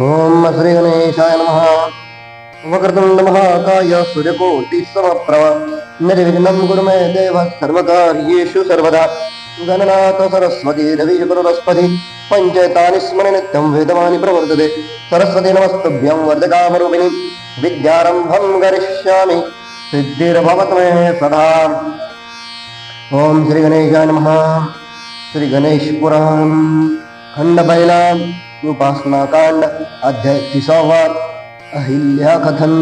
ओम श्री गणेशाय नमः। वक्रतुंड महाकाय सूर्यकोटि समप्रभ निर्विघ्नं कुरु मे देव सर्वकार्येषु सर्वदा। गणनाथ सरस्वती रवि बृहस्पति पञ्चेतानि स्मरण नित्यं वेदवानि प्रवर्तते। सरस्वती नमस्तुभ्यं वर्धकामरूपिणि। विद्यारम्भं करिष्यामि। सिद्धिर्भवतु मे सदा। ओम श्री गणेशाय नमः। श्री गणेश पुराण खंड पहिला उपासना कांड अध्याय तिसावा अहिल्या कथन।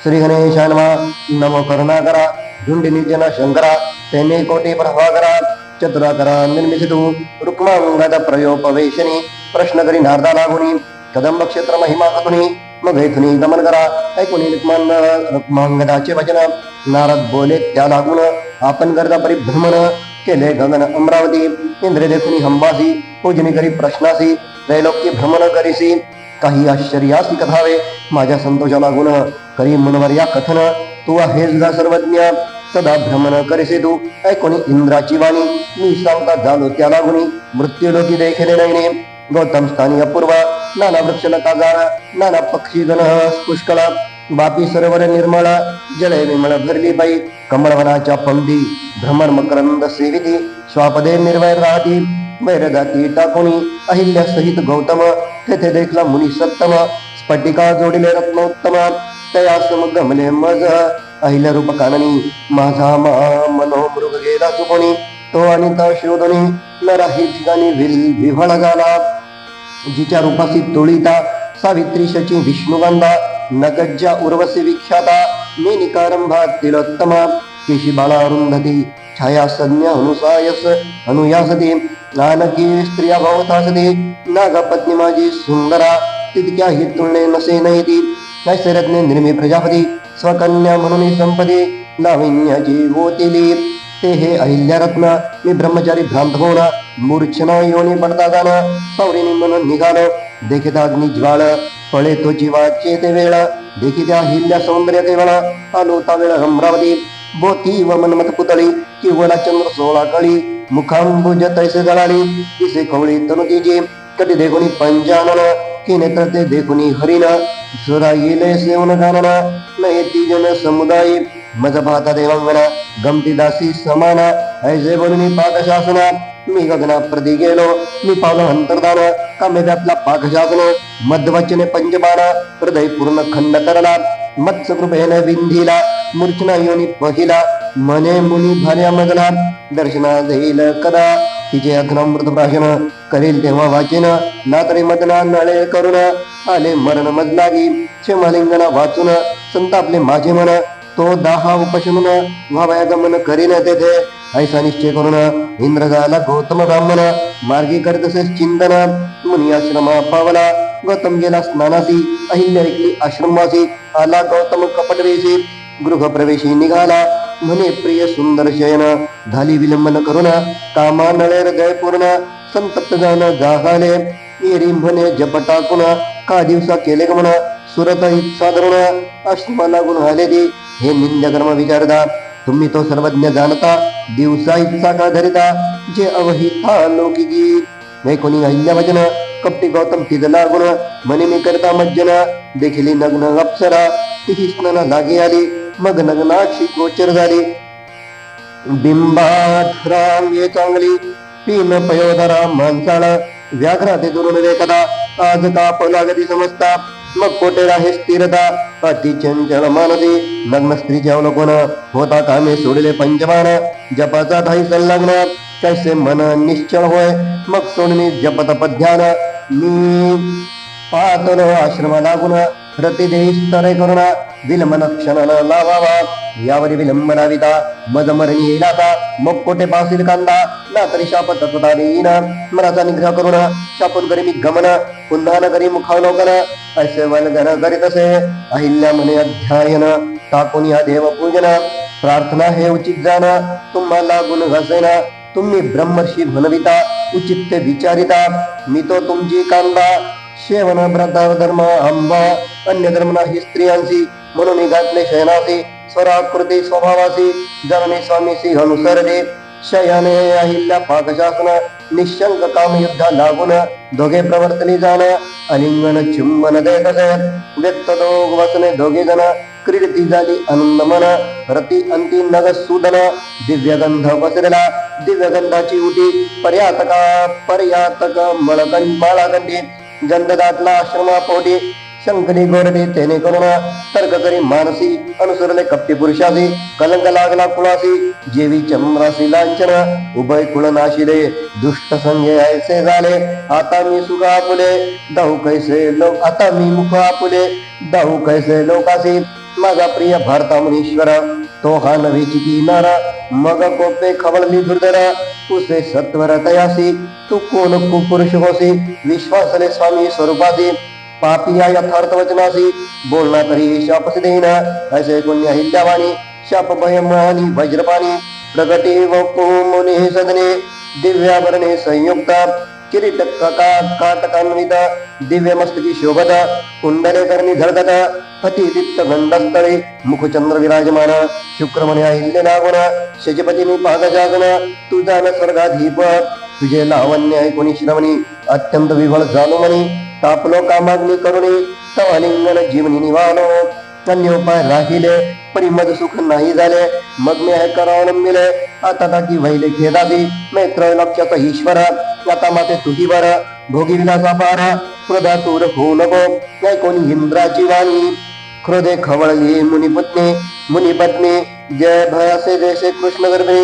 श्री गणेशानवा नम नमो करुणाकरा झुंडिनी शंकरा तेने कोटी प्रभाकरा चतुराकरा निर्मिसितु रुक्मांगद प्रयोपवेशनी प्रश्न करी नारदा लागुनी कदंब क्षेत्र महिमा कथुनी मग गमन करा ऐकुनी रुक्मांग रुक्मांगदाचे वचन नारद बोले त्या लागून आपण करता परिभ्रमण केले गगन अमरावती इंद्र देखुनी हंबासी पूजनी करी प्रश्नासी त्रैलोक्य भ्रमण करीसी काही आश्चर्यासी कथावे माझ्या संतोषाला गुण करी मनवर या कथन तू आहेस जा सर्वज्ञ सदा भ्रमण करीसी तू ऐकोनी इंद्राची वाणी मी सांगता झालो त्या लागुनी मृत्यू लोकी देखले नाही गौतम स्थानी अपूर्व नाना वृक्षलता लता नाना पक्षी गण पुष्कळ बापी सरोवर निर्मळ जलय विमळ भरली बाई कमळवनाच्या पंक्ती भ्रमर मकरंद सेविती स्वापदे निर्वय राहती वैरदाती टाकुणी अहिल्या सहित गौतम तेथे देखला मुनी सत्तम स्फटिका जोडिले रत्नोत्तम तया गमले मज अहिल्या रूप काननी माझा मा मनोमृग गेला चुकोणी तो आणि तो शोधनी नराही ठिकाणी विल विव्हळ झाला. जिच्या रूपासी तुळीता सावित्री शची विष्णुगंधा नगज्जा उर्वशी विख्याता मेनिकारंभा तिलोत्तमा केशी बाळा अरुंधती छाया संज्ञा अनुसायस अनुयासते नानकी स्त्रिया भवतासते नागपत्नी माझी सुंदरा तितक्या ही तुलने नसे नयती ती निर्मी प्रजापती स्वकन्या म्हणून संपदे लावण्याची गोतिली ते हे अहिल्यारत्न मी ब्रह्मचारी भ्रांत होऊन मूर्छना योनी पडता जाणं सौरिणी म्हणून निघालं देखिता अग्नी फळे तो जीवाचे ते वेळ देखिता हिल्ल्या सौंदर्य केवळ आलो वेळ अमरावती बोती व मनमत पुतळी किवळा चंद्र सोळा कळी मुखांबुज तैसे जळाली तिसे कवळी तनुतीची कटी देखुनी पंजानन की नेत्र ते देखुनी हरिण सुरा येले सेवन गानना न येती जन समुदायी मज भाता देवांगना गमती दासी समाना ऐसे बोलून पाकशासना मी गगना प्रती गेलो मी पावलं अंतर्दान कामे व्यापला पाकशासन मध्यवचने पंचबाणा हृदय पूर्ण खंड करला मत्स्य कृपेने विंधीला मूर्छना योनी पहिला मने मुनी भार्या मजला दर्शना देईल कदा तिचे अग्नामृत प्राशन करेल तेव्हा वाचेन ना तरी मदना नळे करुण आले मरण मजलागी क्षमलिंगना वाचून संतापले माझे मन तो दाहा उपशमन व्हावया गमन करीन तेथे ऐसा निश्चय करून इंद्र झाला गौतम ब्राह्मण मार्गी करतसे चिंतन मुनी आश्रमा पावला गौतम गेला स्नानासी अहिल्या ऐकली आश्रमवासी आला गौतम कपटवेशी गृह प्रवेशी निघाला म्हणे प्रिय सुंदर शयन झाली विलंबन करून कामा नळेर जयपूर्ण संतप्त जाण जाहाले येरी म्हणे जप टाकून का दिवसा केले गमन सुरत इच्छा धरून आश्रमा लागून आले ती हे निंद्य कर्म विचारता तुम्ही तो सर्वज्ञ जाणता दिवसा इच्छा का धरिता जे अवहिता लौकिकी नाही कोणी अहिल्या भजन कपटी गौतम तिथ लागून म्हणे मी करता मज्जन देखिली नग्न अप्सरा तिही स्नान लागे आली मग नग्नाक्षी गोचर झाली. बिंबात चांगली तीन पयोधरा माणसाळ व्याघ्रा ते दुरून रेखता आज का पलागती समजता मग कोटे राहे स्थिरता? अति चंचल मानसी लग्न स्त्रीचे अवलोकन होता कामे सोडले पंचमान जपाचा धाई संलग्न कैसे मन निश्चळ होय मग सोडणे जपत पध्यान मी पातल आश्रम लागून रती स्तरे करुण विलंबन क्षण लावावा यावरी विलंबनाविता मज मरणी येईल मग कोठे पासील कांदा. ना तरी शाप तत्वता देईन मनाचा निग्रह करून शापून करी मी गमन. पुन्हा न करी मुखावलोकन ऐसे वलगन करीत असे अहिल्या म्हणे अध्यायन. टाकून या देव पूजन प्रार्थना हे उचित जाण. तुम्हाला गुण घसेना. तुम्ही ब्रह्मर्षी म्हणविता. उचित ते विचारिता. मी तो तुमची कांदा. शेवण ब्रता धर्म आंबा अन्य धर्म नाही स्त्रियांशी म्हणून घातले शयनासी स्वराकृती स्वभावासी जननी स्वामीसी अनुसरले शयने अहिल्या पाकशासन निशंक काम युद्धा लागून दोघे प्रवर्तनी जाण अलिंगन चुंबन देत व्यक्त दोघ वसने दोघे जण क्रीडती झाली आनंद मन रती अंती नग सुदन दिव्य गंध पसरला दिव्य गंधाची उटी पर्यातका पर्यातक मळकं माळागंडी गंध आश्रमापोटी शंकरी गोरडी तेने करुणा तर्क करी मानसी अनुसरले कपटी पुरुषासी कलंक लागला कुळासी जेवी चंद्रासी लांछन उभय कुळ नाशिले दुष्ट संजय ऐसे झाले आता मी सुख आपुले दाहू कैसे लोक आता मी मुख आपुले दाहू कैसे लोकासी माझा प्रिय भारता मुनीश्वरा तो हा नव्हेची नारा मग कोपे खवळली दुर्धरा तुसे सत्वर तयासी तू कोण कुपुरुष होसी विश्वासले स्वामी स्वरूपासी पापिया यथार्थ वचनासी बोलना तरी शापस देना असे कोणी अहिल्यावाणी शाप भयमानी वज्रपाणी प्रगटे व मुनी सदने दिव्याभरणे संयुक्त किरीट काटकान्वित दिव्य मस्तकी शोभत कुंडले करणी झळकत पतिदीप्त गंडस्थळे मुखचंद्र विराजमान शुक्रमणे अहिल्य लागुण शजपतीने पादजागन तुझा न स्वर्गाधीप तुझे लावण्य ऐकुणी श्रवणी अत्यंत विवळ झालो म्हणी तापलो कामाग्नी करुणी तव लिंगन जीवनी निवालो अन्य उपाय राहिले परी मज सुख नाही झाले. मग मी हे करावलंबिले. आता टाकी वहिले खेदादी मैत्र लक्षाचा ईश्वर. आता माते तुझी बर भोगी विलासा पार. क्रोधा तूर होऊ नको. नाही कोणी इंद्राची वाणी. क्रोधे खवळली मुनिपत्नी मुनिपत्नी जय भयासे जैसे कृष्ण गर्भे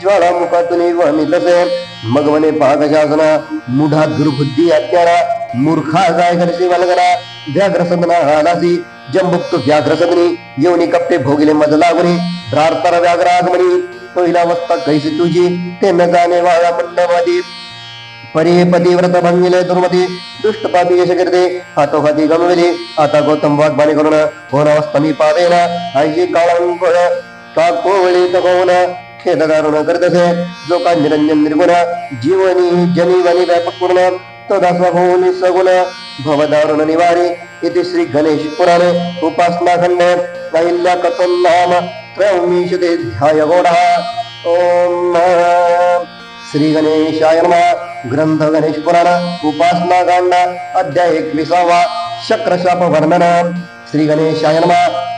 ज्वाळामुखातून वमितसे मग म्हणे पागशासना मुढा दुर्बुद्धी अज्ञाना मूर्खा जाय घरशी वलगना व्याघ्र सदना आलासी जंबुक्त व्याघ्र सदनी येऊनी कपटे भोगिले मज लागुनी प्रार्थना व्याघ्र आगमनी पहिला वस्ता कैसी तुझी ते न जाणे वाळा मंडवादी परी पतिव्रत भंगिले दुर्मती दुष्ट पापी यश गिरदे हातोहाती गमविले आता गौतम वाग्बाणी करून होणावस्था मी पावेना आईची काळंकोळ का कोवळी तकोन खेद दारुण करतसे जो का निरंजन निर्गुण जीवनी जनीवनी व्यापक पूर्ण तदा सगुण भवदारुण निवारी इति श्री गणेश पुराणे उपासना खंड अहिल्या कथन नाम ध्याय गोडा। ओम श्री गणेशाय ग्रंथ गणेश पुराण उपासना कांड अध्याय एकविसावा शक्रशाप वर्णन श्री गणेशाय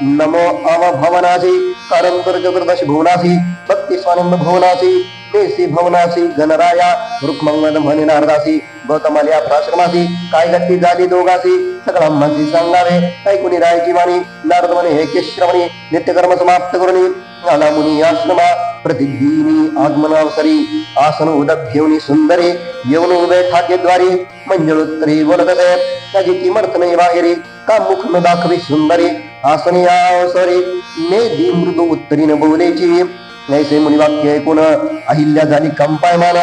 नमो अवभवनासी। करंतर चतुर्दश भुवनासी भक्ती स्वानंद भुवनासी केसी भवनासी गणराया रुक्मंगद म्हणे नारदासी गौतमालिया प्राश्रमासी। काय गती झाली दोघासी। सकळ अम्मासी सांगावे। ऐकुनी रायची वाणी नारद म्हणे हे केश्रमणी। नित्यकर्म समाप्त करून। आला मुनी आश्रमा प्रतिदिनी आगमनावसरी आसन उदक घेऊनी सुंदरे येऊन उभे ठाके द्वारे बोलत वरदते त्याची किमर्थ नाही बाहेरी का मुख न दाखवी सुंदरी आसनी अवसरी नेदी मृदू उत्तरीन बोलेची. ऐसे मुनी वाक्य ऐकून अहिल्या झाली कंपायमान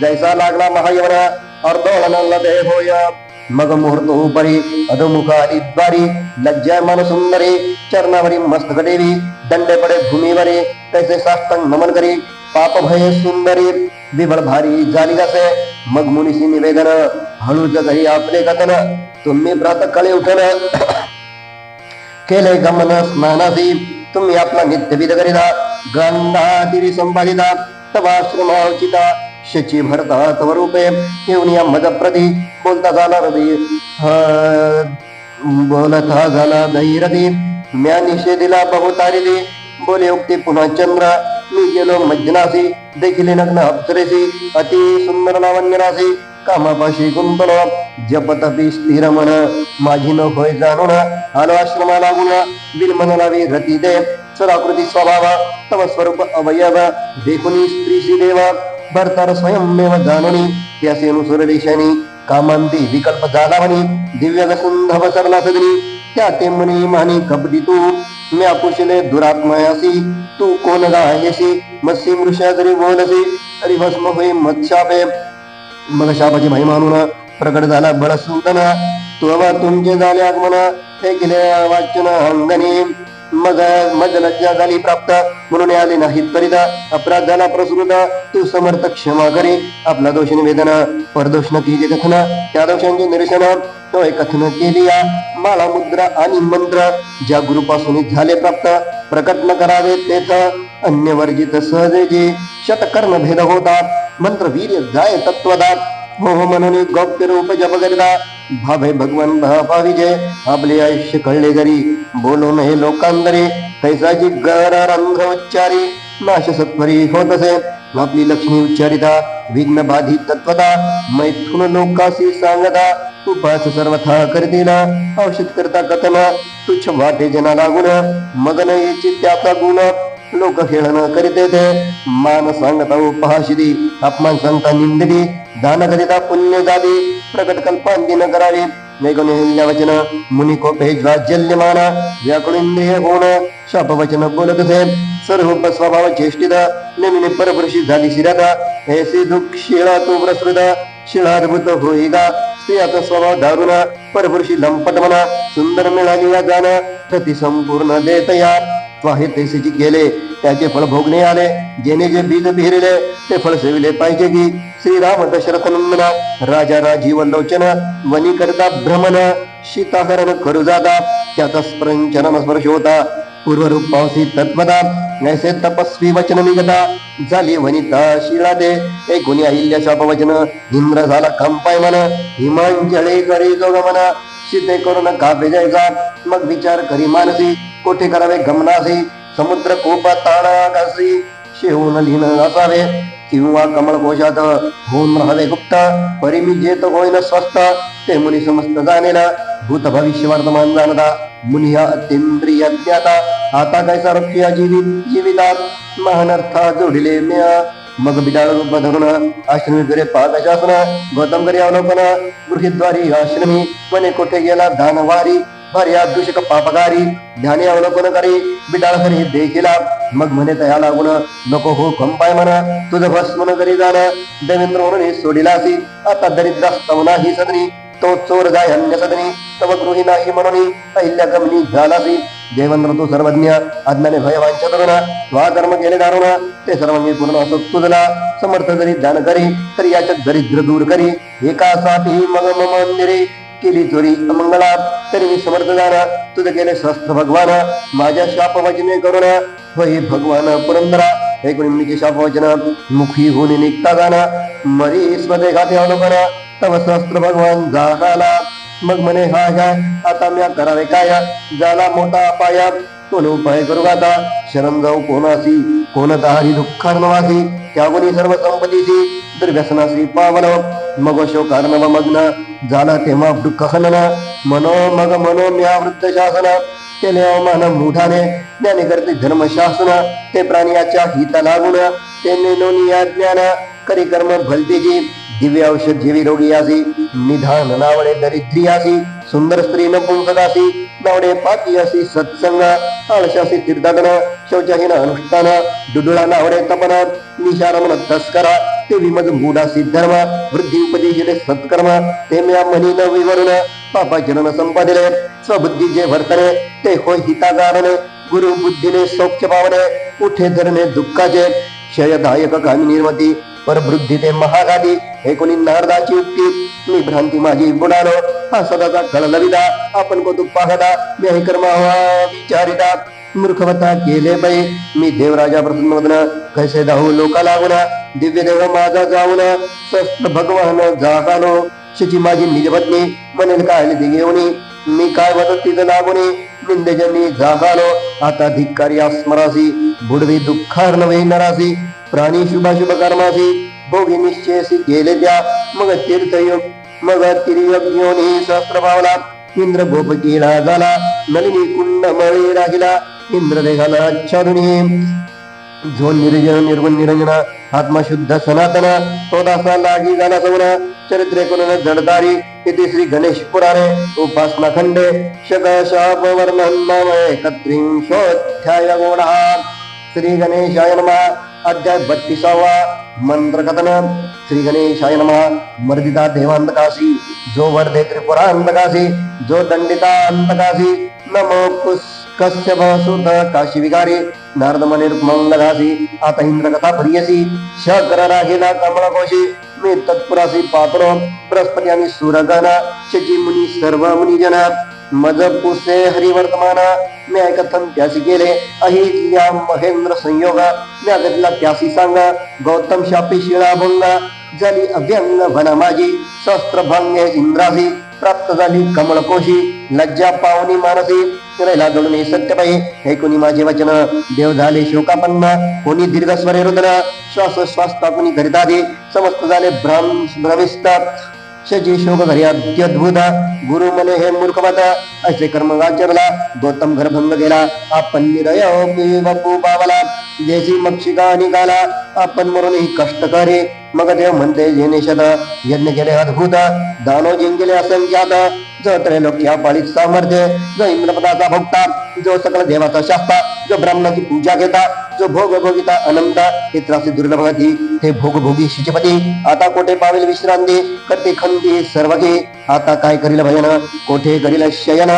जैसा लागला महायवना अर्धवळनाला देह होया. मग मुहूर्त उपरी अधोमुख आली द्वारी मन सुंदरी चरणावरी मस्तक देवी दंडे पडे भूमीवरी तैसे साष्टांग नमन करी पाप भय सुंदरी विबळ भारी झाली कसे मग मुनिशी निवेदन हळूच घरी आपले कथन तुम्ही प्रात कळे उठन। केले गमन स्नानासी तुम्ही आपला नित्य विध करिता गंधादिरी संपादिता तवाश्रमावचिता शची भरता तव रूपे येऊन या मदप्रती बोलता झाला रवी. बोलता झाला धैर्यती म्या निषेधीला बहुतारिली बोले उक्ती पुन्हा चंद्र. मी गेलो मज्जनासी. देखील नग्न अप्सरेसी. अति सुंदर लावण्यरासी कामापाशी गुंतलो. जपतपी स्थिर मन. माझी न होय जाणून. आलो आश्रमा लागून. बिल मनलावी रती दे. सदाकृती स्वभाव. तव स्वरूप अवयव. देखुनी स्त्रीशी देवा. भरतार स्वयंमेव जाणुनी त्यासे अनुसर देशानी कामांती विकल्प झाला म्हणे दिव्य गसुंधव सरला सगळी त्या ते म्हणे माने कबडी तू म्या कुशले दुरात्मयासी तू कोण गायसी मत्स्य मृषा जरी बोलसी तरी भस्म होई मत्शापे मग शापाची महिमा म्हणून प्रकट झाला बळ बळसूदन तुवा तुमचे झाले आगमना हे गेले वाचन अंगणे मग मज झाली प्राप्त. म्हणून आले नाहीत करिता. अपराध झाला प्रसृत तू समर्थ क्षमा करी. आपला दोष निवेदन. परदोष न केले कथन. त्या दोषांचे निरसन. तो कथन केली माला मुद्रा आणि मंत्र ज्या गुरुपासून झाले प्राप्त. प्रकट न करावे तेच अन्य वर्जित सहजे जे शतकर्ण भेद होतात. मंत्र वीर्य जाय तत्वदात. हो हो म्हणून रूप जप करिता भावे भगवान भाविजे आपले आयुष्य कळले बोलो बोलून हे लोकांतरे कैसाची गररंध्र उच्चारी। नाश सत्वरी होत असे आपली लक्ष्मी उच्चारिता। विघ्न बाधित तत्वता मैथुन लोकासी सांगता। उपास सर्वथा करतीला औषध करता कथन। तुच्छ वाटे जना लागून मगन न येची त्याचा गुण। लोक खेळणं करीत ते मान सांगता उपहाशिदी अपमान सांगता निंदिती दान करिता पुण्य जादी प्रकट कल्पांती न करावी. नैगुण वचन मुनी कोपे ज्वाज्यल्यमान व्याकुळेंद्रिय गुण शाप वचन बोलत असे. सर्व स्वभाव चेष्टित नेमिने परपुरुषी झाली शिरत. ऐसे दुःख शिळा तू प्रसृत शिळाद्भुत होई गा स्त्रियाचा स्वभाव दारुण परपुरुषी लंपट म्हणा सुंदर मिळाली या गाण प्रति संपूर्ण देत या. वाहे तैसेची गेले त्याचे फळ भोगणे आले. जेने जे बीज बिहरिले ते फळ सेविले पाहिजे की? श्रीराम दशरथ नंदना राजा राजीव लोचन वनी करता भ्रमण शीताकरण करू जाता त्याचा स्मरण स्पर्श होता. पूर्वरूप पावसी तत्वदा नैसे तपस्वी वचन निगता झाली वनिता शिला दे एक गुणी अहिल्या शाप वचन इंद्र झाला कंपाय मन हिमांजळे करी जोग सिद्धे शिते करून कापे जायचा मग विचार करी मानसी कोठे करावे गमनासी? समुद्र कोपा ताणा आकाशी. शेवून लिहिण असावे किंवा कमळ कोशात होऊन राहावे गुप्त. परी मी जेत होईन स्वस्त ते मुनी समस्त जाणेला भूत भविष्य वर्तमान जाणता मुनी हा अत्यंद्रिय ज्ञाता. आता कैसा रक्षया जीवित जीवितात? महानर्था जोडिले म्या. मग बिडाळ रूप धरून आश्रमी करे पाकशासन गौतम करी अवलोकन गृहिद्वारी आश्रमी मने कोठे गेला दानवारी भर्या दूषक पापकारी ध्याने अवलोकन करी बिटाळ हरी देखिला. मग म्हणे तया लागून नको हो कंपाय म्हणा तुझं भस्मन करी जाणं देवेंद्र म्हणून सोडिलासी आता दरिद्रास्तव ही सदरी. तो चोर जाय अन्य सदनी तव गृही नाही म्हणून अहिल्या कमनी झालासी. देवेंद्र तू सर्वज्ञ अज्ञाने भयवांच्या तरुणा वा कर्म केले दारुणा ते सर्व मी पूर्ण असो तुझला. समर्थ जरी दान करी तरी याच्यात दरिद्र दूर करी. एका साठी मग मम मंदिरे केली चोरी अमंगळा तरी मी समर्थ जाणा तुझं केले शस्त्र भगवान माझ्या शाप वचने करुणा. होई भगवान पुरंदरा ऐकून मुनीचे शाप वचन मुखी होऊन निघता जाणा मरी स्वदे घाते अवलोकन तव शस्त्र भगवान जागाला. मग म्हणे हा ह्या आता म्या करावे काय? झाला मोठा पाया कोण उपाय करू आता शरण जाऊ कोणासी कोणता दुःख दुःखार्णवासी त्यागुनी सर्व संपत्तीची दुर्व्यसनासी पावन. मग शोकार्णव मग्न झाला तेव्हा दुःख हनन मनो मग मनो म्या वृत्त शासन केले अवमान मुठाने ज्ञाने करते धर्मशासन. ते प्राण्याच्या हित लागून ते नेनोनी या ज्ञान करी कर्म भलतेची दिव्य औषध जेवी रोगी आसी निधान नावडे दरिद्री आसी सुंदर स्त्री नपुंसक आसी नावडे पाती आसी सत्संग आळशासी तीर्थाटन शौचहीन अनुष्ठान डुडुळा नावडे तपन निशारमन तस्करा ते विमज मूडासी धर्म वृद्धी उपदेशिले सत्कर्म ते म्या मनी न विवरण पापा जनन संपादिले स्वबुद्धी जे वर्तने ते होय हितागारणे गुरु बुद्धीने सौख्य पावने उठे धरणे दुःखाचे क्षयदायक कामी निर्मती परवृद्धी ते महागादी हे कोणी नारदाची युक्ती मी भ्रांती माझी बुडालो. हा सदाचा कळलविदा आपण कौतुक पाहता मी हे कर्म विचारिता. मूर्खवता केले बाई मी देवराजा प्रसन्न कैसे धावू लोका लागून दिव्य देव माझा जाऊन शस्त्र भगवान जागालो. शिची माझी निजपत्नी म्हणेल काय घेऊन मी काय वदत तिथं लागून निंदेजनी जागालो. आता धिक्कारी स्मरासी बुडवी दुःखार्णवे नरासी प्राणी शुभाशुभ कर्मासी भोगी निश्चयसी गेले त्या मग तीर्थयोग मग तिर्यज्ञोनी सहस्त्र पावला इंद्र गोप केला झाला नलिनी कुंड मळी राहिला इंद्र देखाला आच्छादुनी जो निर्जन निर्गुण निरंजना आत्मा शुद्ध सनातन तो दासा लागी गाला सवना चरित्रे करून जडदारी इथे श्री गणेश पुराणे उपासना खंडे शक शाप वर्णन नाम एकत्रिंशोध्याय गोडा श्री गणेशाय नमः। अध्याय बत्तीसावा मंत्र कथन. श्री गणेशाय नमः. मर्दिता देवांतकाशी जो वर्धे त्रिपुरांतकासी जो दंडिता अंतकाशी नमो कश्यप सुत काशी विकारी नारद मने मंगलासी आता इंद्र कथा प्रियसी शकर राहिला कमळकोशी मी तत्पुरासी पात्रो बृहस्पती आणि सुरगण शची मुनी सर्व मुनी मज पुसे हरिवर्तमान मी ऐकथन त्यासी गेले अहिल्या महेंद्र संयोगा मी गतीला त्यासी सांगा गौतम शापी शिळा भंगा झाली अभ्यंग भन माझी शस्त्र भंगे इंद्रासी प्राप्त झाली कमळ कोशी लज्जा पावनी मानसी राहिला दळून सत्यपाई हे कोणी माझे वचन? देव झाले शोकापन्न कोणी दीर्घ स्वरे रुद्र श्वास श्वास टाकून करितादी समस्त झाले भ्रम भ्रमिस्तात शची शोक घरी अत्यद्भुत गुरु मने हे मूर्खवत। असे कर्म आचरला गौतम घरभंग गेला। आपण निरय बपू पावला। देशी मक्षिका निघाला आपण म्हणून ही कष्ट करे। मग देव म्हणते जेने शत यज्ञ केले अद्भुत। दानो जिंकले असंख्यात। जो त्रैलोक्य पाळीत सामर्थ्य जो इंद्रपदाचा भोगता जो सकल देवाचा शास्ता जो ब्राह्मणाची पूजा घेता जो भोग भोगिता अनंत हे त्रासी दुर्लभ हे भोग भोगी शिचपती आता कोठे पावेल विश्रांती? करते खंती सर्व घे आता काय करील भयन कोठे करील शयन?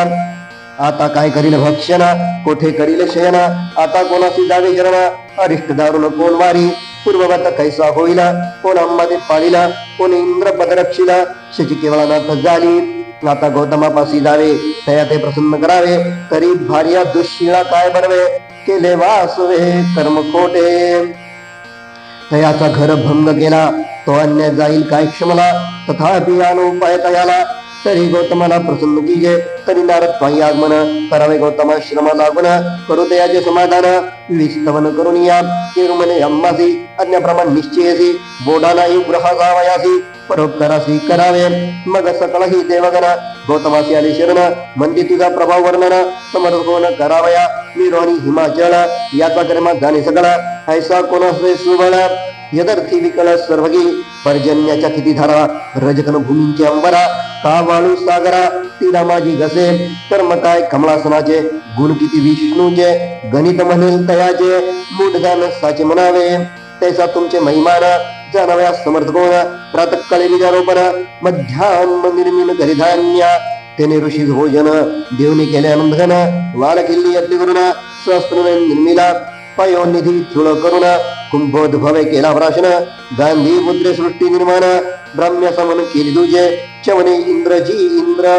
आता काय करील भक्षण? कोठे करील शयन? आता कोणाशी जावे शरण? अरिष्ट दारुण कोण वारी? पूर्ववत कैसा होईल? कोण अंबादे पाळीला? कोण इंद्र पदरक्षिला शची केवळानाथ झाली. आता गौतमापासी जावे तया ते प्रसन्न करावे तरी भार्या दुश्शिळा काय बनवे केले वासवे कर्म खोटे तयाचा घर भंग केला तो अन्य जाईल काय क्षमला तथापि यानो उपाय तयाला तरी गौतमाला प्रसन्न कीजे तरी नारद पायी आगमन करावे गौतमा श्रम लागून करू दयाचे समाधान विस्तवन करून या तिरुमने अंबासी अन्यप्रमाण निश्चयसी बोडानाही ग्रह जावयासी परोपकारासी करावे मग सकळ ही देवगण गौतमासी आले शरण म्हणजे तुझा प्रभाव वर्णन समर्थ करावया मी रोणी हिमाचल याचा कर्म जाणे सगळा ऐसा कोणासे सुबळ यदर्थी विकळ सर्वगी पर्जन्याच्या किती धारा रजकन भूमींचे अंबरा का वाळू सागरा तिला माझी घसे कर्म काय कमळासनाचे गुण किती विष्णूचे गणित म्हणेल तयाचे मूढदान साचे म्हणावे. तैसा तुमचे महिमान जाणाव्या समर्थ कोण प्रातकाळी विजारोपण मध्यान्ह निर्मीन घरी गरिधान्या त्याने ऋषी भोजन देवने केले आनंदघन वाल किल्ली यज्ञ करुण सहस्त्र निर्मिला पयोनिधी चुळ करुणा कुंभोद्भवे केला प्राशन गांधी मुद्रे सृष्टी निर्माण ब्रह्म्य समन केली दुजे चवने इंद्रजी इंद्र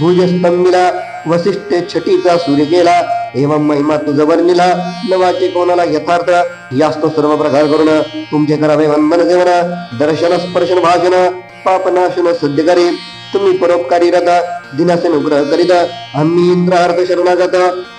भुजस्तंभिला वसिष्ठे छटीचा सूर्य केला एवं महिमा तुझ वर्णिला नवाचे कोणाला यथार्थ? यास्त सर्व प्रकार करून तुमचे करावे वंदन सेवन दर्शन स्पर्शन भाषण पापनाशन सिद्ध करी तुम्ही परोपकारी रथ दिनासे अनुग्रह करीत. आम्ही इंद्रार्थ शरणागत.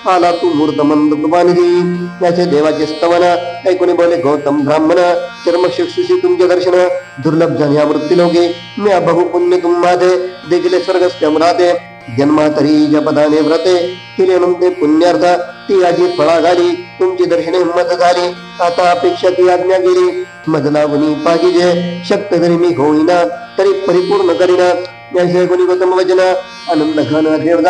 आला तू मूर्त मंद कृपानिधी याचे देवाचे स्तवन. ऐकून बोले गौतम ब्राह्मण. चर्मशिक्षुषी तुमचे दर्शन. दुर्लभ जन या वृत्ती लोके मी बहु पुण्य तुम्हादे देखील स्वर्गस्थ्यम राहते जन्मातरी जपदाने व्रते. केले नंते पुण्यार्थ. ती आजी फळा घाली तुमची दर्शने हिंमत झाली. आता अपेक्षा ती आज्ञा गेली मज लागुनी पाहिजे. शक्त तरी मी होईना. तरी परिपूर्ण करीना. जैसे कोणी गौतम वचन आनंद घन देव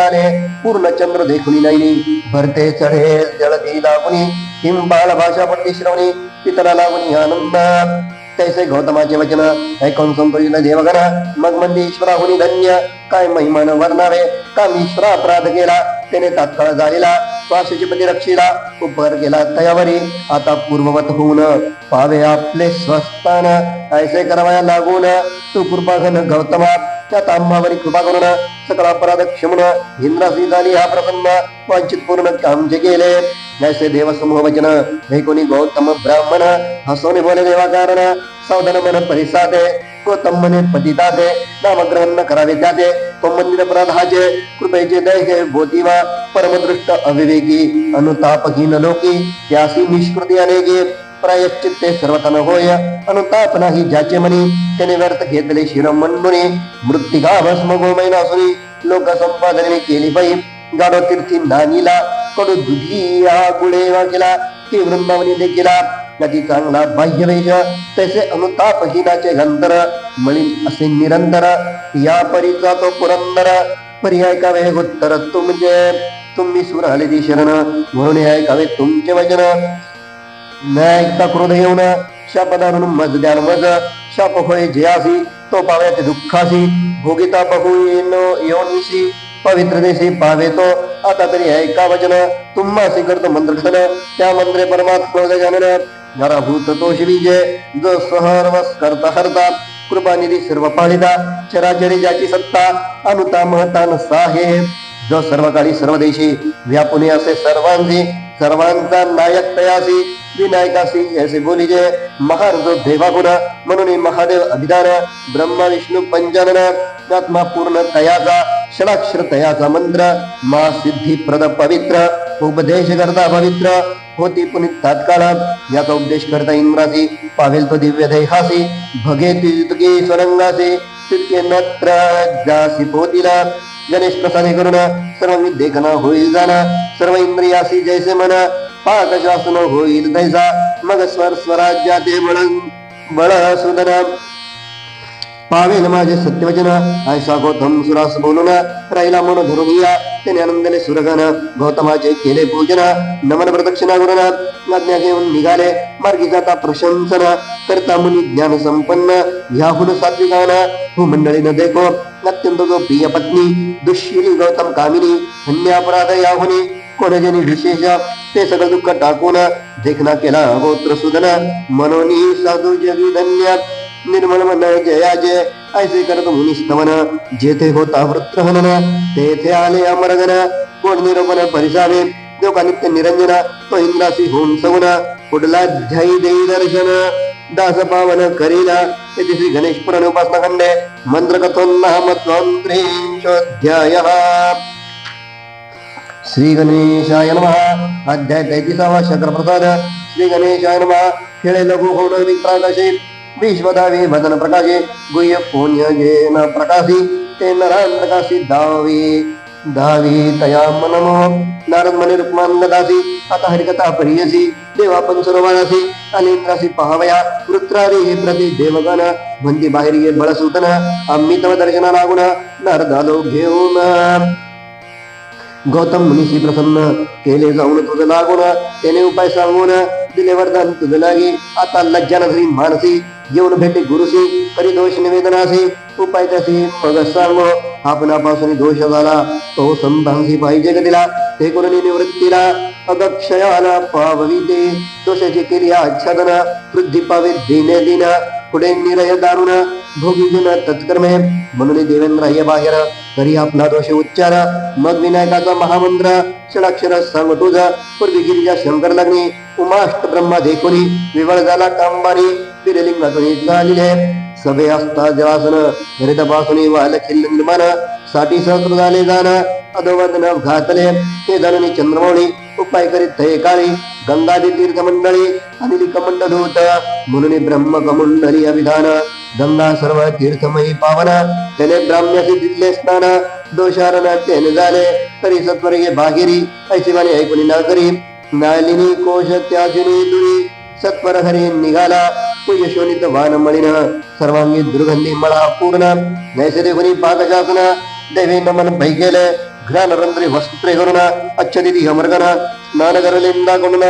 पूर्ण चंद्र देखुनी नाही भरते चढे जळती लागुनी हिंबाळ भाषा पडली श्रवणी पितरा लागुनी आनंद। तैसे गौतमाचे वचन ऐकून संतोषील देवघर मग म्हणजे ईश्वराहुनी धन्य काय महिमान वर्णावे काम ईश्वरा अपराध केला त्याने तात्काळ झालेला श्वासाची पती रक्षिला उपकार केला तयावरी आता पूर्ववत होऊन पावे आपले स्वस्थान ऐसे करावया लागून तू कृपा घन गौतमा त्या तांबावरी कृपा करून सकळ अपराध क्षमण इंद्रासी झाली हा प्रसन्न वांछित पूर्ण काम जे केले. ऐसे देव समूह वचन हे कोणी गौतम ब्राह्मण हसोने बोले देवा कारण सावधान मन परिसाते गौतम मने पतिताते नामग्रहण न करावे त्याचे तो मंदिर प्रधाचे कृपेचे दैहे भोतिवा परमदृष्ट अविवेकी अनुतापहीन लोकी त्यासी निष्कृती अनेकी. प्रायश्चित्ते सर्वतन होय अनुताप नाही ज्याचे मनी त्याने व्यर्थ घेतले शिरमन मुनी मृत्तिका भस्म गोमैनासुरी लोक संपादने केली बाई गाडो तीर्थी नानीला। कडू दुधी या गुळे वाकिला। ती वृंदावनी देखिला। कधी चांगला बाह्य वेश तसे अनुतापहीनाचे गंधर। मळीन असे निरंतर। या परीचा तो पुरंदर। पर्याय कावे उत्तर? तुमचे तुम्ही सुर आले शरण। म्हणून ऐकावे तुमचे वचन? न ऐकता क्रोध येऊन शापदारून मज द्यान मज शाप होय जयासी तो पाव्याचे दुःखासी। भोगिता बहु येन योनिसी पवित्र देशी पावे तो। आता तरी ऐका वचन? तुम्हासी करतो मंत्र त्या मंत्रे परमात्मा जानन। नरभूत तो विजय जो सहर्वस करता हरता। कृपानिधी सर्व पाळिता। चराचरी ज्याची सत्ता अनुता महता नसा हे जो सर्व काळी सर्व देशी व्यापुने असे सर्वांची सर्वांचा नायक तयासी विनायकासी असे बोलिजे महार जो देवागुण म्हणून महादेव अभिधान ब्रह्मा विष्णू पंचानन आत्मा पूर्ण तयाचा षडाक्षर तयाचा मंत्र मा सिद्धी प्रद पवित्र उपदेश करता पवित्र होती पुनीत तात्काळ याचा उपदेश करता इंद्रासी पावेल तो दिव्य देहासी भगे तुझकी स्वरंगासी तितके नत्र जासी पोतीला गणेश प्रसादे करून सर्व देखना होईल जाना सर्व इंद्रियासी जैसे मन पाक शासन होईल तैसा मग स्वर स्वराज्या ते बळ बळ सुदन. पावेल माझे सत्यवचन ऐसा गौतम सुरास बोलून राहिला मन धरून या त्याने आनंदले सुरगण गौतमाचे केले पूजन नमन प्रदक्षिणा करून आज्ञा घेऊन निघाले मार्गी जाता प्रशंसन करता मुनी ज्ञान संपन्न ह्याहून सात्विकान हो मंडळी न देखो ಮತ್ತೆಂಬುದು ಪ್ರಿಯ ಪತ್ನಿ पत्नी ಗೌತಮ್ गौतम कामिनी अन्य ಕೊಡಜನಿ ವಿಶೇಷ विशेष ते सगळं दुःख टाकून देखना केला गोत्र सुदन मनोनी साधू जगी धन्य निर्मल मन जया जय ऐसे करत मुनी स्तवन जेथे होता वृत्रहनन तेथे आले अमरगन कोण निरोपण परिसावे देवका नित्य निरंजन तो इंद्रासी होऊन सवन पुढला ध्यायी देई दर्शन दास पावन करीला येथे श्री गणेश पुराण उपासना खंडे मंत्र कथोन श्री गणेशाय नमः. अध्याय तैतीसावा शंकर प्रसाद श्री गणेशाय नमः. खेळे लघु होण विक्राकाशे विश्वदावी वदन प्रकाशे. गुह्य पुण्य जेन प्रकाशी. ते नरांतकाशी दावी दावी तया मनमो। नारद मने रुक्मान दासी आता हरिकथा प्रियसी देवा सरोवरासी अनेत्रासी पहावया वृत्रारी प्रति देवगण म्हणती बाहेर ये बळसूतन आम्ही तव दर्शना लागून नारदालो घेऊन गौतम मुनीशी प्रसन्न केले जाऊन तुझ लागून त्याने उपाय सांगून दिले वरदान तुझ लागे आता लज्जा नसरी मानसी येऊन भेटे गुरुसी करी दोष निवेदनासी उपाय तसे मग सांगो आपणापासून दोष झाला तो संभांगी पाहिजे गतीला ते करून निवृत्तीला अगक्षयाला पावविते दोषाची केली आच्छादन वृद्धी पावे दिने दिन पुढे निरय दारुण भोगी तत्कर्मे म्हणून देवेंद्र हे बाहेर तरी आपला दोष उच्चार. मग विनायकाचा महामंत्र क्षणाक्षर सांग तुझा. पूर्वी गिरिजा शंकर लग्नी उमाष्ट ब्रह्मा देखुनी विवळ झाला कांबारी फिरलिंगातून चालिले सभे असता जलासन हरित पासुनी वाल खिल्ल निर्माण. साठी सहस्र झाले जाण अधोवदन घातले. हे धरणी चंद्रमौळी उपाय करीत थये काळी. गंगादी तीर्थ मंडळी अनिल कमंड धूत म्हणून ब्रह्म कमंडली अभिधान. गंगा सर्व तीर्थमयी पावना त्याने ब्राह्म्यासी दिले स्नान दोषारण त्याने झाले तरी सत्वरे भागिरी ऐशी वाणी ऐकुनी न करी नालिनी कोश त्याजुनी दुरी सत्वर हरी निघाला यशोनित वान मळीन सर्वांगी दुर्गंधी मळा पूर्ण नैसर्गिक गुणी पाकशासन देवी नमन भैकेले घ्रान रंद्री वस्त्रे करुण अच्छदिती अमर्गन स्नान करलिंदा कडून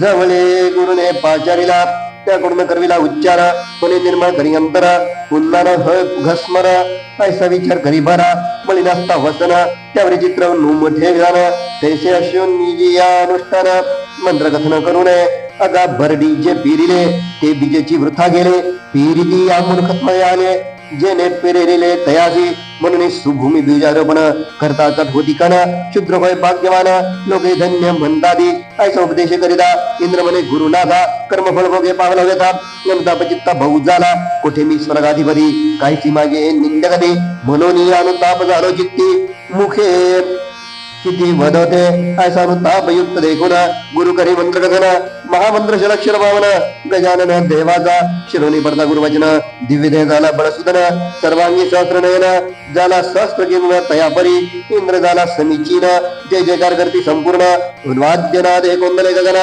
जवळे गुरुने पाचारिला त्याकडून करविला उच्चारा कोणी निर्माण करी अंतर पुन्हा घसमरा ऐसा विचार करी भरा बळी नसता वसना त्यावर चित्र मोठे गाण तैसे अश्वून निजी या अनुष्ठान मंत्र कथन करू नये अगा भरडी जे पिरिले ते बीजेची वृथा गेले पिरिती या मूर्खत्मय आले जेने पेरेले तयासी म्हणून सुभूमी बीजारोपण करता चट होती शुद्र होय भाग्यवान लोके धन्य म्हणतादी ऐसा उपदेश करिता इंद्र म्हणे गुरुनाथा कर्मफळ भोगे पावला व्यथा यमतापचित्ता भाऊ झाला कुठे मी स्वर्गाधिपती काहीची माझे निंदकदे म्हणून अनुताप झालो चित्ती मुखे किती वदते। ऐसा वृत्तापयुक्त देखून गुरु करी मंत्र कथन महामंत्र षडक्षर भावन गजानन देवाचा। शिरोली पडता गुरुवचन। दिव्य झाला बळसुदन सर्वांगी सहस्र नयन झाला सहस्त्र किंवा तयापरी। इंद्र झाला समीचीन। जय जयकार करती संपूर्ण। वाद्यनाद एकोंदले गगन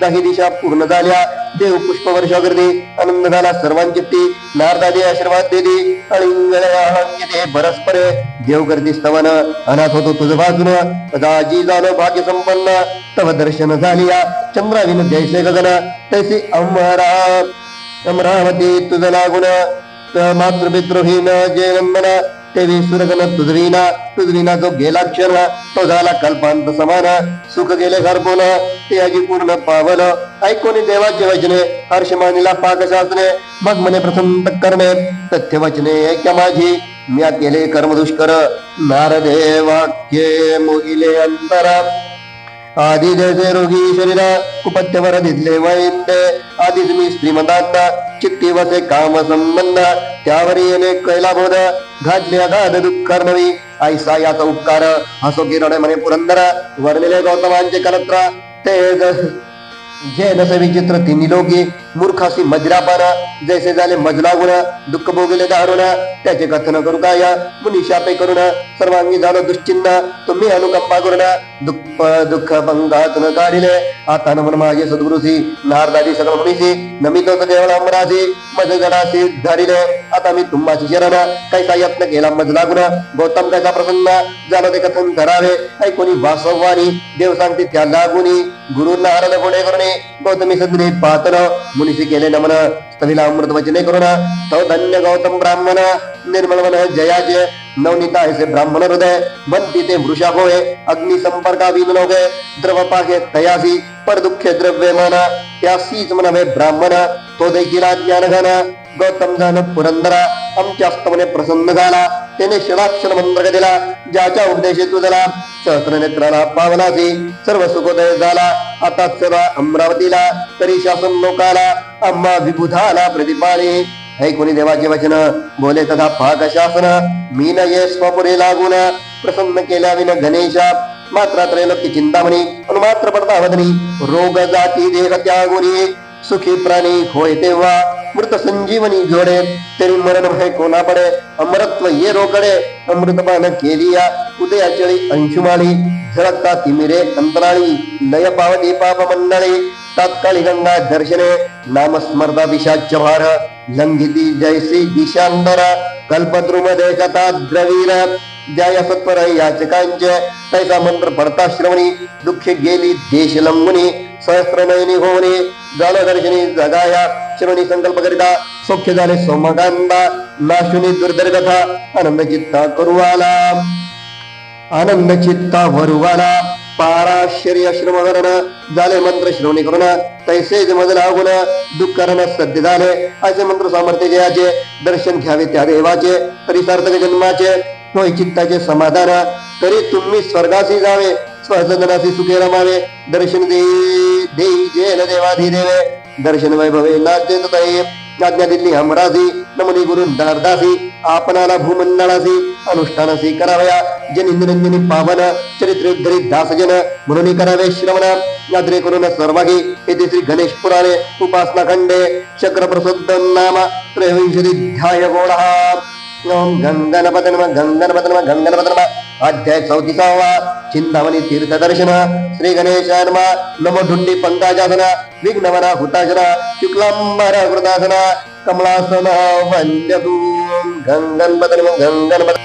दही दिशा पूर्ण झाल्या. देव पुष्प वर्षा करते आनंद झाला सर्वांचित्ती नारदादी आशीर्वाद देती आणि परस्पर देव गर्दी स्तवन. अनाथ होतो तुझ बाजून. दाजी झालो भाग्य संपन्न. तव दर्शन झालिया. चंद्राविन जैसे गगन. तैसे अमरा अमरावती तुझ लागून. मातृपितृहीन जय नंदना तेवी सुरगन तुझविना तुझविना जो गेला क्षण तो झाला कल्पांत समान. सुख गेले घरपोन ते अजी पूर्ण पावन ऐकोनी देवाचे वचने हर्ष मानिला पाक शासने मग मने प्रसन्न करणे तथ्य वचने ऐक्य माझी. म्या केले कर्म दुष्कर नारदे वाक्ये मोहिले अंतरा. आधी जैसे रोगी शरीर कुपत्यवर दिसले वैद्य आधीच मी श्रीमंतांना चित्ती वसे काम संबंध त्यावर येणे कैला बोध घातले अगाध दुःखर्णवी ऐसा याचा उपकार हसो किरण म्हणे पुरंदर वरलेले गौतमांचे कलत्र ते जय जे नस विचित्र तिन्ही लोकी मूर्खासी मजरापान जैसे झाले मजला गुण दुःख भोगले दारुण त्याचे कथन करू काय मुनी शापे करून सर्वांगी झालो दुश्चिन्ह तुम्ही अनुकंपा करुण दुःख दुःख पंगातून काढिले. आता नमन माझे सद्गुरुसी नारदादी सगळं मुनीसी नमितो केवळ अमरासी मज गडासी धारिले. आता मी तुम्हाची शरण कैसा यत्न केला मजला गुण गौतम कैसा प्रसन्न झालं ते कथन करावे ऐकोनी वासवानी देव सांगते त्या लागुनी. गुरु नारद पुणे करणे. गौतमी सद्रे पातन. मुनिशी केले नमन. स्थलीला अमृत वचने करुण. तो धन्य गौतम ब्राह्मण. निर्मळ मन जयाचे नवनीता ऐसे ब्राह्मण हृदय. बनती ते वृषा होय. अग्नि संपर्का विनोगे द्रव पाके तयासी. पर दुःखे द्रव्य मन त्यासीच म्हणवे ब्राह्मण. तो देखील ज्ञान घन. गौतम झालं पुरंदरा आमच्या अस्तमने प्रसन्न झाला. त्याने क्षणाक्षर मंत्र दिला ज्याच्या उपदेशी तू झाला सहस्र नेत्राला पावलासी सर्व सुखोदय झाला. आता सर्व अमरावतीला तरी शासन लोकाला अम्मा विभुधाला प्रतिपाने हे कोणी देवाचे वचन? बोले तथा पाक शासन. मी न ये स्वपुरे लागून. प्रसन्न केल्या विन गणेशा मात्र त्रैलोक्य चिंतामणी पण मात्र पडता वदनी रोग जाती देह त्यागुरी. सुखी प्राणी होय तेव्हा. मृत संजीवनी जोडे तरी मरण भय कोणा पडे अमरत्व ये रोकडे अमृतपान केली या उदयाचळी अंशुमाली झळकता तिमिरे अंतराळी लय पावती पाप मंडळी तात्काळी गंगा दर्शने नामस्मर्दा विषाच्य भार लंघिती जैसी दिशांतर कल्पद्रुम देखता द्रवीर द्याय सत्वर याचकांचे तैसा मंत्र पडता श्रवणी दुःख गेली देश लंबुनी सहस्र होणे झालं दर्शनी जगाया श्रवणी संकल्प करिता सौख्य झाले सोमकांदा नाशुनी दुर्दर्गथा आनंद चित्ता करू आला आनंद चित्ता वरुवाला पाराश्चर्य श्रमहरण झाले मंत्र श्रवणी करून तैसेच मज लागून दुःखरण सद्य झाले असे मंत्र सामर्थ्य जयाचे दर्शन घ्यावे त्या देवाचे तरी सार्थक जन्माचे होय चित्ताचे समाधान तरी तुम्ही स्वर्गासी जावे स्वसदनासी सुखे रमावे दर्शन देई देई जेल देवाधी देवे दर्शन वैभवे नाचेत आज्ञा दिली हमरासी नमनी गुरु दारदासी. आपणाला भूमंडळासी अनुष्ठानासी करावया. जन इंद्रंजनी पावन चरित्र दासजन. म्हणून करावे श्रवण. यात्रे करून सर्वागी. येथे श्री गणेश पुराणे उपासना खंडे चक्र प्रसुद्ध नाम त्रयोविंशती ध्याय गोडहा. गोडा ओम गंगनपत नम गंगनपत नम गंगनपत नम अध्याय चौतीसावा चिंतामणी तीर्थ दर्शन श्री गणेश नमो ढुंडी पंकाजासन विघ्नवना हुतासन शुक्लांबर कृतासन कमलासन वंद्यतू गंगनपत नम गंगनपत